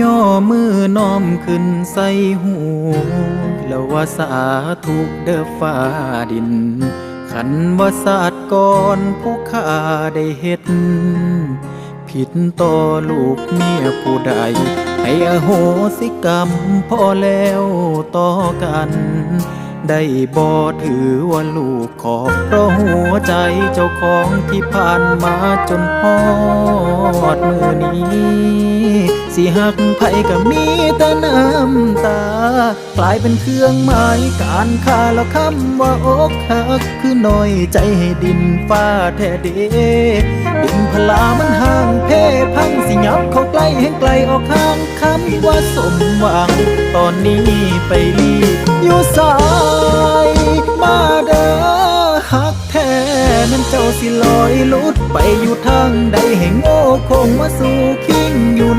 ย่อมือน้อมขึ้นใส่หูแล้วว่าสาธุเด้อฟ้าดิน ขันว่าศาสตรก่อนผู้ข้าได้เฮ็ด ผิดต่อลูกเมียผู้ใด ให้อโหสิกรรมพอแล้วต่อกัน ได้บ่ถือว่าลูกขอเพราะหัวใจเจ้าของที่ผ่านมาจนฮอดมือ สิหักไผก็มีแต่น้ำตา กลายเป็นเครื่องหมายการค่าแล้วคำว่าอกหัก คือน้อยใจให้ดินฟ้าแท้เดดินพลามันห่างเพพังสิยับเข้าใกล้แห่งไกลออกห่างคำว่าสมหวัง ตอนนี้ไปลีอยู่สายมาเด้อหักแท้นั้นเจ้าสิลอยลุด ไปอยู่ทางใดแห่งโง่คงมาสู่คิงอยู่นำ